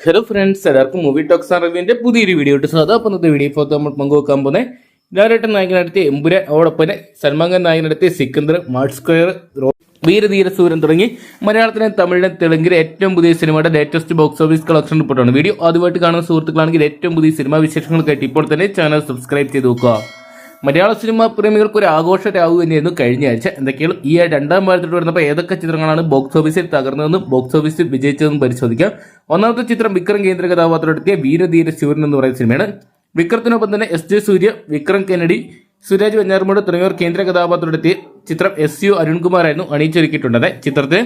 Hello friends എല്ലാവർക്കും movie talks അറിവിന്റെ പുതിയൊരു വീഡിയോ ഇട്ട് സാധാ അപ്പം ഇന്നത്തെ വീഡിയോ ഇപ്പോൾ നമ്മൾ പങ്കുവെക്കാൻ പോകുന്നത് ലാലേട്ടൻ നായകനടുത്ത് എമ്പുര അതോടൊപ്പം സൽമാൻ ഖാൻ നായകനടുത്ത് സിക്കന്ദർ മാർട്ട് സ്ക്വയർ വീരധീര സൂര്യൻ തുടങ്ങി മലയാളത്തിലെ തമിഴിലെ തെലുങ്കിലെ ഏറ്റവും പുതിയ സിനിമയുടെ ലേറ്റസ്റ്റ് ബോക്സ് ഓഫീസ് കളക്ഷൻ റിപ്പോർട്ടാണ് വീഡിയോ ആദ്യമായിട്ട് കാണുന്ന സുഹൃത്തുക്കളാണെങ്കിൽ ഏറ്റവും പുതിയ സിനിമാ വിശേഷങ്ങൾക്കായിട്ട് ഇപ്പോൾ തന്നെ ചാനൽ സബ്സ്ക്രൈബ് ചെയ്ത് നോക്കുക. മലയാള സിനിമാ പ്രേമികൾക്ക് ഒരു ആഘോഷ രാവ് തന്നെയായിരുന്നു കഴിഞ്ഞ ആഴ്ച. എന്തൊക്കെയാണ്? ഈ രണ്ടാം വാരത്തോട്ട് വരുന്നപ്പോൾ ഏതൊക്കെ ചിത്രങ്ങളാണ് ബോക്സ് ഓഫീസിൽ തകർന്നതെന്നും ബോക്സ് ഓഫീസിൽ വിജയിച്ചതെന്നും പരിശോധിക്കാം. ഒന്നാമത്തെ ചിത്രം വിക്രം കേന്ദ്ര കഥാപാത്രമെടുത്തിയ വീരധീര ശിവൻ എന്ന് പറയുന്ന സിനിമയാണ്. വിക്രത്തിനൊപ്പം തന്നെ S J Suryah Vikram Kennedy Suraj Venjaramoodu തുടങ്ങിയവർ കേന്ദ്ര കഥാപാത്രമെടുത്തിയ ചിത്രം എസ് യു അരുൺകുമാർ ആയിരുന്നു അണിയിച്ചൊരുക്കിയിട്ടുണ്ടത് ചിത്രത്തിന്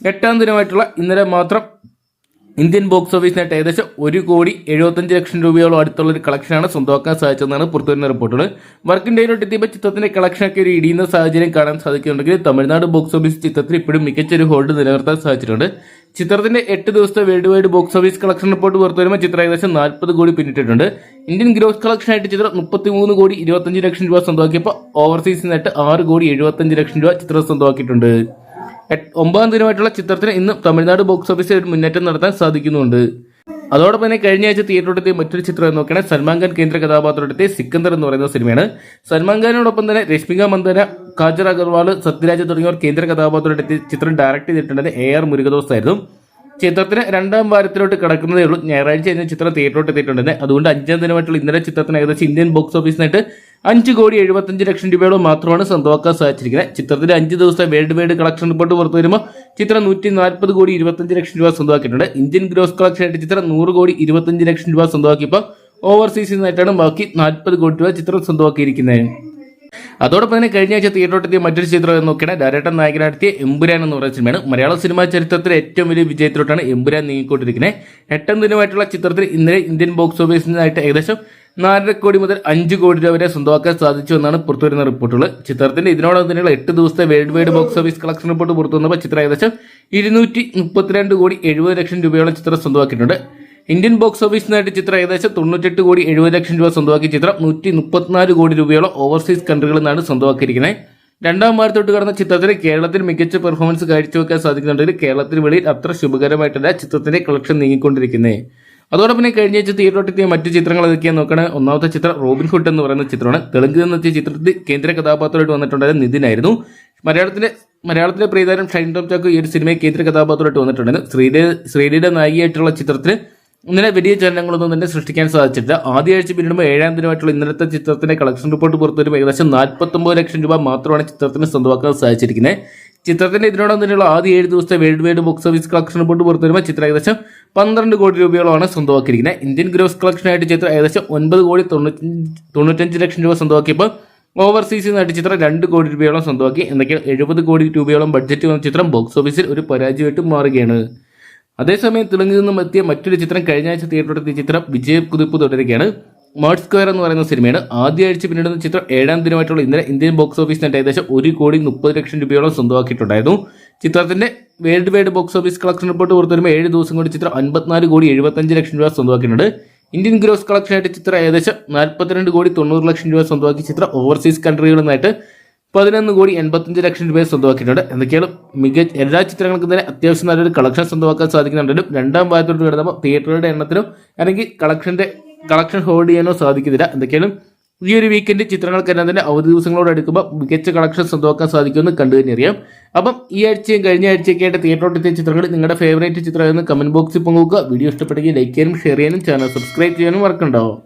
എട്ടാം ദിനമായിട്ടുള്ള ഇന്നലെ മാത്രം ഇന്ത്യൻ ബോക്സ് ഓഫീസിനായിട്ട് ഏകദേശം ഒരു കോടി എഴുപത്തഞ്ച് ലക്ഷം രൂപയോളം അടുത്തുള്ള ഒരു കളക്ഷനാണ് സ്വന്തമാക്കാൻ സാധിച്ചതെന്നാണ് പുറത്തുവരുന്ന റിപ്പോർട്ടുകൾ. വർക്കിംഗ് ഡേയിലോട്ട് എത്തിയപ്പോൾ ചിത്രത്തിന്റെ കളക്ഷനൊക്കെ ഒരു ഇടിയുന്ന സാഹചര്യം കാണാൻ സാധിക്കുന്നുണ്ടെങ്കിൽ തമിഴ്നാട് ബോക്സ് ഓഫീസ് ചിത്രത്തിൽ ഇപ്പോഴും മികച്ചൊരു ഹോൾഡ് നിലനിർത്താൻ സാധിച്ചിട്ടുണ്ട്. ചിത്രത്തിന്റെ എട്ട് ദിവസത്തെ world wide box office collection report പുറത്തു വരുമ്പോൾ ചിത്രം ഏകദേശം നാൽപ്പത് കോടി പിന്നിട്ടിട്ടുണ്ട്. ഇന്ത്യൻ ഗ്രോസ് കളക്ഷൻ ആയിട്ട് ചിത്രം മുപ്പത്തിമൂന്ന് കോടി ഇരുപത്തഞ്ച് ലക്ഷം രൂപ സ്വന്തമാക്കിയപ്പോൾ ഓവർസീസിനായിട്ട് ആറ് കോടി എഴുപത്തഞ്ച് ലക്ഷം രൂപ ചിത്രം സ്വന്തമാക്കിയിട്ടുണ്ട്. ഒമ്പതാം ദിനമായിട്ടുള്ള ചിത്രത്തിന് ഇന്ന് തമിഴ്നാട് ബോക്സ് ഓഫീസിൽ ഒരു മുന്നേറ്റം നടത്താൻ സാധിക്കുന്നുണ്ട്. അതോടൊപ്പം തന്നെ കഴിഞ്ഞ ആഴ്ച തിയേറ്ററിലെത്തിയ മറ്റൊരു ചിത്രം എന്ന് നോക്കുകയാണെങ്കിൽ സൽമാൻ ഖാൻ കേന്ദ്ര കഥാപാത്രത്തെ സിക്കന്ദർ എന്ന് പറയുന്ന സിനിമയാണ്. സൽമാൻ ഖാനോടൊപ്പം തന്നെ രശ്മിക മന്ദന കാജർ അഗർവാൾ സത്യരാജ് തുടങ്ങിയവർ കേന്ദ്ര കഥാപാത്രത്തെ ചിത്രം ഡയറക്ട് ചെയ്തിട്ടുള്ളത് എ ആർ മുരുകദോസ് ആയിരുന്നു ചിത്രത്തിന് രണ്ടാം വാരത്തിലോട്ട് കിടക്കുന്നതേ ഉള്ളൂ. ഞായറാഴ്ച കഴിഞ്ഞ ചിത്രം തിയേറ്ററിലോട്ട് എത്തിയിട്ടുണ്ട് അതുകൊണ്ട് അഞ്ചാം ദിനമായിട്ടുള്ള ഇന്നലെ ചിത്രത്തിന് ഏകദേശം ഇന്ത്യൻ ബോക്സ് ഓഫീസിനായിട്ട് അഞ്ച് കോടി എഴുപത്തഞ്ച് ലക്ഷം രൂപയോളം മാത്രമാണ് സ്വന്തമാക്കാൻ സാധിച്ചിരിക്കുന്നത്. ചിത്രത്തിന്റെ അഞ്ച് ദിവസത്തെ വേൾഡ് വൈഡ് കളക്ഷൻ റിപ്പോർട്ട് പുറത്തു വരുമ്പോൾ ചിത്രം നൂറ്റി നാൽപ്പത് കോടി ഇരുപത്തഞ്ച് ലക്ഷം രൂപ സ്വന്തമാക്കിയിട്ടുണ്ട്. ഇന്ത്യൻ ഗ്രോസ് കളക്ഷൻ ആയിട്ട് ചിത്രം നൂറ് കോടി ഇരുപത്തഞ്ച് ലക്ഷം രൂപ സ്വന്തമാക്കിയപ്പോൾ ഓവർസീസിൽ നിന്നായിട്ടാണ് ബാക്കി നാൽപ്പത് കോടി രൂപ ചിത്രം സ്വന്തമാക്കിയിരിക്കുന്നത്. അതോടൊപ്പം തന്നെ കഴിഞ്ഞ ആഴ്ച തിയേറ്ററിലെത്തിയ മറ്റൊരു ചിത്രം എന്ന് നോക്കിയാൽ ഡയറക്ടർ നായകനാണെത്തിയ എമ്പുരാൻ എന്ന് പറയുന്ന സിനിമയാണ്. മലയാള സിനിമാ ചരിത്രത്തിലെ ഏറ്റവും വലിയ വിജയത്തിലോട്ടാണ് എമ്പുരാൻ നീങ്ങിക്കൊണ്ടിരിക്കുന്നത്. എട്ടാം ദിനമായിട്ടുള്ള ചിത്രത്തിൽ ഇന്നലെ ഇന്ത്യൻ ബോക്സ് ഓഫീസിനായിട്ട് ഏകദേശം നാലര കോടി മുതൽ അഞ്ച് കോടി രൂപ വരെ സ്വന്തമാക്കാൻ സാധിച്ചു എന്നാണ് പുറത്തുവരുന്ന റിപ്പോർട്ടുകൾ. ചിത്രത്തിന്റെ ഇതിനോടൊപ്പം തന്നെയുള്ള എട്ട് ദിവസത്തെ world wide box office collection report പുറത്തു വന്നപ്പോൾ ചിത്രം ഏകദേശം ഇരുന്നൂറ്റി മുപ്പത്തിരണ്ട് കോടി എഴുപത് ലക്ഷം രൂപയോളം ചിത്രം സ്വന്തമാക്കിയിട്ടുണ്ട്. ഇന്ത്യൻ ബോക്സ് ഓഫീസിനായിട്ട് ചിത്രം ഏകദേശം തൊണ്ണൂറ്റെട്ട് കോടി എഴുപത് ലക്ഷം രൂപ സ്വന്തമാക്കിയ ചിത്രം നൂറ്റി മുപ്പത്തിനാല് കോടി രൂപയോളം ഓവർസീസ് കൺട്രികളിൽ നിന്നാണ് സ്വന്തമാക്കിയിരിക്കുന്നത്. രണ്ടാം വാരത്തോട്ട് കടന്ന ചിത്രത്തിന് കേരളത്തിൽ മികച്ച പെർഫോമൻസ് കാഴ്ചവെക്കാൻ സാധിക്കുന്നുണ്ടെങ്കിൽ കേരളത്തിന് വെളിയിൽ അത്ര ശുഭകരമായിട്ടല്ല ചിത്രത്തിന്റെ കളക്ഷൻ നീങ്ങിക്കൊണ്ടിരിക്കുന്നത്. അതോടൊപ്പം തന്നെ കഴിഞ്ഞ ആഴ്ച തിയേറ്ററിലെത്തിയ മറ്റു ചിത്രങ്ങൾ ഏതൊക്കെയാണ് നോക്കണേ? ഒന്നാമത്തെ ചിത്രം റോബിൻ ഹുഡ് എന്ന് പറയുന്ന ചിത്രമാണ്. തെലുങ്കിൽ നിന്നെത്തിയ ചിത്രത്തിൽ കേന്ദ്ര കഥാപാത്രമായിട്ട് വന്നിട്ടുണ്ടായത് നിതിനായിരുന്നു. മലയാളത്തിലെ മലയാളത്തിലെ പ്രീതാരം ഷൈൻ ടോം ചാക്കോ ഈ ഒരു സിനിമയിൽ കേന്ദ്ര കഥാപാത്രമായിട്ട് വന്നിട്ടുണ്ടായിരുന്നു. ശ്രീലേ ശ്രീദേവിയുടെ നായികയായിട്ടുള്ള ചിത്രത്തിൽ ഇന്നലെ വലിയ ചലനങ്ങളൊന്നും തന്നെ സൃഷ്ടിക്കാൻ സാധിച്ചിട്ടില്ല. ആദ്യ ആഴ്ച പിന്നിടുമ്പോൾ ഏഴാം ദിനമായിട്ടുള്ള ഇന്നലത്തെ ചിത്രത്തിന്റെ കളക്ഷൻ റിപ്പോർട്ട് പുറത്തുവരുമ്പോൾ ഏകദേശം നാൽപ്പത്തൊമ്പത് ലക്ഷം രൂപ മാത്രമാണ് ചിത്രത്തിന് സ്വന്തമാക്കാൻ സാധിച്ചിരിക്കുന്നത്. ചിത്രത്തിന്റെ ഇതിനോടൊപ്പം തന്നെയുള്ള ആദ്യ ഏഴ് ദിവസത്തെ world wide box office collection report പുറത്തു വരുമ്പോൾ ചിത്രം ഏകദേശം പന്ത്രണ്ട് കോടി രൂപയോളമാണ് സ്വന്തമാക്കിയിരിക്കുന്നത്. ഇന്ത്യൻ ഗ്രോസ് കളക്ഷനായിട്ട് ചിത്രം ഏകദേശം ഒൻപത് കോടി തൊണ്ണൂറ്റി തൊണ്ണൂറ്റഞ്ച് ലക്ഷം രൂപ സ്വന്തമാക്കിയപ്പോൾ ഓവർസീസിൽ നിന്നായിട്ട് ചിത്രം രണ്ട് കോടി രൂപയോളം സ്വന്തമാക്കി. എന്തൊക്കെയാണ് എഴുപത് കോടി രൂപയോളം ബഡ്ജറ്റ് വന്ന ചിത്രം ബോക്സ് ഓഫീസിൽ ഒരു പരാജയമായിട്ട് മാറുകയാണ്. അതേസമയം തെലുങ്കിൽ നിന്നും എത്തിയ മറ്റൊരു ചിത്രം കഴിഞ്ഞ ആഴ്ച തിയേറ്ററിലെത്തിയ ചിത്രം വിജയ കുതിപ്പ് തുടരുകയാണ്. മാർട്ട് സ്ക്വയർ എന്ന് പറയുന്ന സിനിമയാണ്. ആദ്യ ആഴ്ച പിന്നിടുന്ന ചിത്രം ഏഴാം ദിനമായിട്ടുള്ള ഇന്നലെ ഇന്ത്യൻ ബോക്സ് ഓഫീസ് നെറ്റ് ഏകദേശം ഒരു കോടി മുപ്പത് ലക്ഷം രൂപയോളം സ്വന്തമാക്കിയിട്ടുണ്ടായിരുന്നു. ചിത്രത്തിന്റെ world wide box office collection report പുറത്തു വരുമ്പോൾ ഏഴ് ദിവസം കൊണ്ട് ചിത്രം അൻപത്തിനാല് കോടി എഴുപത്തഞ്ച് ലക്ഷം രൂപ സ്വന്തമാക്കിയിട്ടുണ്ട്. ഇന്ത്യൻ ഗ്രോസ് കളക്ഷനായിട്ട് ചിത്രം ഏകദേശം നാൽപ്പത്തിരണ്ട് കോടി തൊണ്ണൂറ് ലക്ഷം രൂപ സ്വന്തമാക്കി ചിത്രം ഓവർസീസ് കൺട്രികളിൽ നിന്നായിട്ട് പതിനൊന്ന് കോടി എൺപത്തഞ്ച് ലക്ഷം രൂപയെ സ്വന്തമാക്കിയിട്ടുണ്ട്. എന്തൊക്കെയാണ് മികച്ച എല്ലാ ചിത്രങ്ങൾക്കും തന്നെ അത്യാവശ്യം നല്ലൊരു കളക്ഷൻ സ്വന്തമാക്കാൻ സാധിക്കുന്നുണ്ടെങ്കിലും രണ്ടാം ഭാഗത്തോട്ട് കിടന്നപ്പോൾ തിയേറ്ററുകളുടെ എണ്ണത്തിലും അല്ലെങ്കിൽ കളക്ഷന്റെ കളക്ഷൻ ഹോൾഡ് ചെയ്യാനോ സാധിക്കുന്നില്ല. എന്തൊക്കെയാലും ഈ ഒരു വീക്കെൻഡ് ചിത്രങ്ങൾക്കെല്ലാം തന്നെ അവധി ദിവസങ്ങളോട് അടുക്കുമ്പോൾ മികച്ച കളക്ഷൻ സ്വന്തമാക്കാൻ സാധിക്കുമെന്ന് കണ്ടു തന്നെ അറിയാം. അപ്പം ഈ ആഴ്ചയും കഴിഞ്ഞ ആഴ്ചയൊക്കെ ആയിട്ട് തിയേറ്ററിൽ എത്തിയ ചിത്രങ്ങൾ നിങ്ങളുടെ ഫേവറേറ്റ് ചിത്രമായിരുന്നു കമന്റ് ബോക്സിൽ പങ്കുവെക്കുക. വീഡിയോ ഇഷ്ടപ്പെടുകയും ലൈക്ക് ചെയ്യാനും ഷെയർ ചെയ്യാനും ചാനൽ സബ്സ്ക്രൈബ് ചെയ്യാനും മറക്കണ്ടാവും